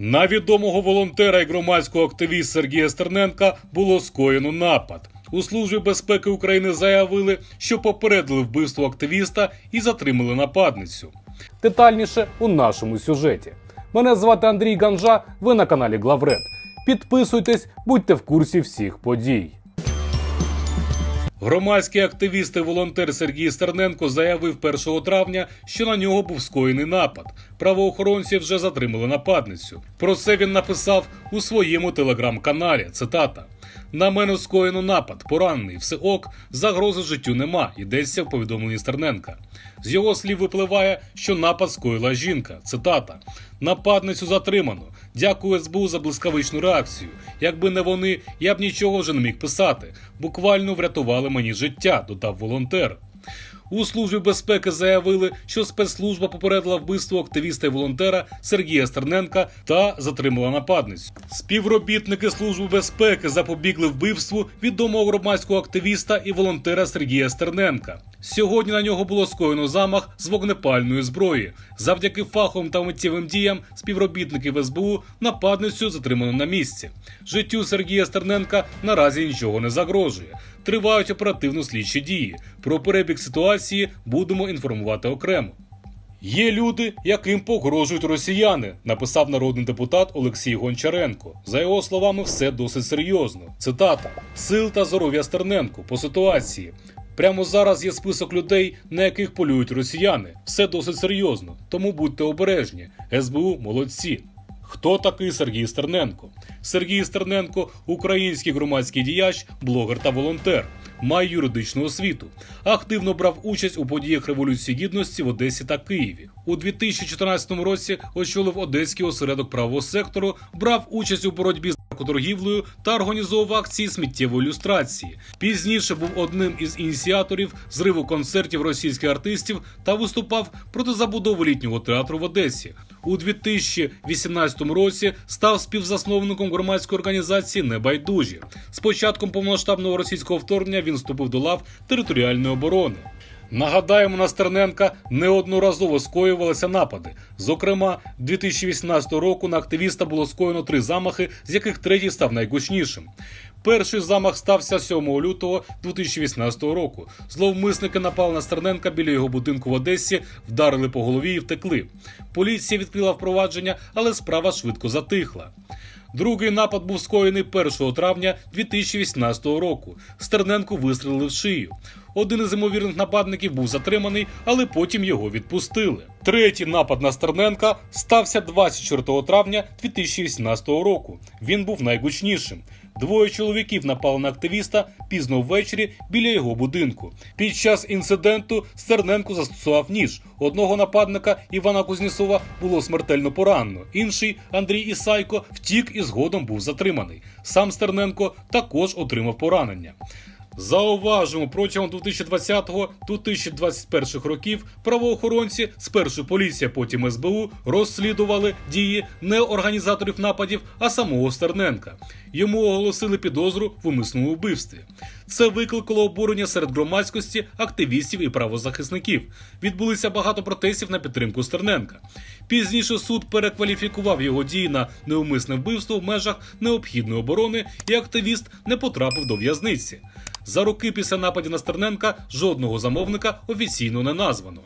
На відомого волонтера і громадського активіста Сергія Стерненка було скоєно напад. У службі безпеки України заявили, що попередили вбивство активіста і затримали нападницю. Детальніше у нашому сюжеті. Мене звати Андрій Ганжа. Ви на каналі Главред. Підписуйтесь, будьте в курсі всіх подій. Громадський активіст і волонтер Сергій Стерненко заявив 1 травня, що на нього був скоєний напад. Правоохоронці вже затримали нападницю. Про це він написав у своєму телеграм-каналі. Цитата. На мене скоєно напад, поранений, все ок, загрози життю нема. Йдеться в повідомленні Стерненка. З його слів випливає, що напад скоїла жінка. Цитата: нападницю затримано. Дякую СБУ за блискавичну реакцію. Якби не вони, я б нічого вже не міг писати. Буквально врятували мені життя, додав волонтер. У службі безпеки заявили, що спецслужба попередила вбивство активіста і волонтера Сергія Стерненка та затримала нападницю. Співробітники служби безпеки запобігли вбивству відомого громадського активіста і волонтера Сергія Стерненка. Сьогодні на нього було скоєно замах з вогнепальної зброї. Завдяки фаховим та миттєвим діям співробітників СБУ нападницю затримано на місці. Життю Сергія Стерненка наразі нічого не загрожує. Тривають оперативно-слідчі дії. Про перебіг ситуації будемо інформувати окремо. Є люди, яким погрожують росіяни, написав народний депутат Олексій Гончаренко. За його словами, все досить серйозно. Цитата: Сил та здоров'я Стерненко по ситуації. Прямо зараз є список людей, на яких полюють росіяни. Все досить серйозно, тому будьте обережні. СБУ молодці. Хто такий Сергій Стерненко? Сергій Стерненко український громадський діяч, блогер та волонтер. Має юридичну освіту. Активно брав участь у подіях Революції Гідності в Одесі та Києві. У 2014 році очолив Одеський осередок правого сектору, брав участь у боротьбі наркоторгівлею та організовував акції сміттєвої люстрації. Пізніше був одним із ініціаторів зриву концертів російських артистів та виступав проти забудови літнього театру в Одесі. У 2018 році став співзасновником громадської організації Небайдужі. З початком повномасштабного російського вторгнення він вступив до лав територіальної оборони. Нагадаємо, на Стерненка неодноразово скоювалися напади. Зокрема, 2018 року на активіста було скоєно три замахи, з яких третій став найгучнішим. Перший замах стався 7 лютого 2018 року. Зловмисники напали на Стерненка біля його будинку в Одесі, вдарили по голові і втекли. Поліція відкрила впровадження, але справа швидко затихла. Другий напад був скоєний 1 травня 2018 року. Стерненку вистрілили в шию. Один із ймовірних нападників був затриманий, але потім його відпустили. Третій напад на Стерненка стався 24 травня 2018 року. Він був найгучнішим. Двоє чоловіків напали на активіста пізно ввечері біля його будинку. Під час інциденту Стерненко застосував ніж. Одного нападника Івана Кузнісова. було смертельно поранено. Інший Андрій Ісайко втік і згодом був затриманий. Сам Стерненко також отримав поранення. Зауважимо, протягом 2020-2021 років правоохоронці, спершу поліція, потім СБУ, розслідували дії не організаторів нападів, а самого Стерненка. Йому оголосили підозру в умисному вбивстві. Це викликало обурення серед громадськості, активістів і правозахисників. Відбулися багато протестів на підтримку Стерненка. Пізніше суд перекваліфікував його дії на неумисне вбивство в межах необхідної оборони, і активіст не потрапив до в'язниці. За роки після нападів на Стерненка жодного замовника офіційно не названо.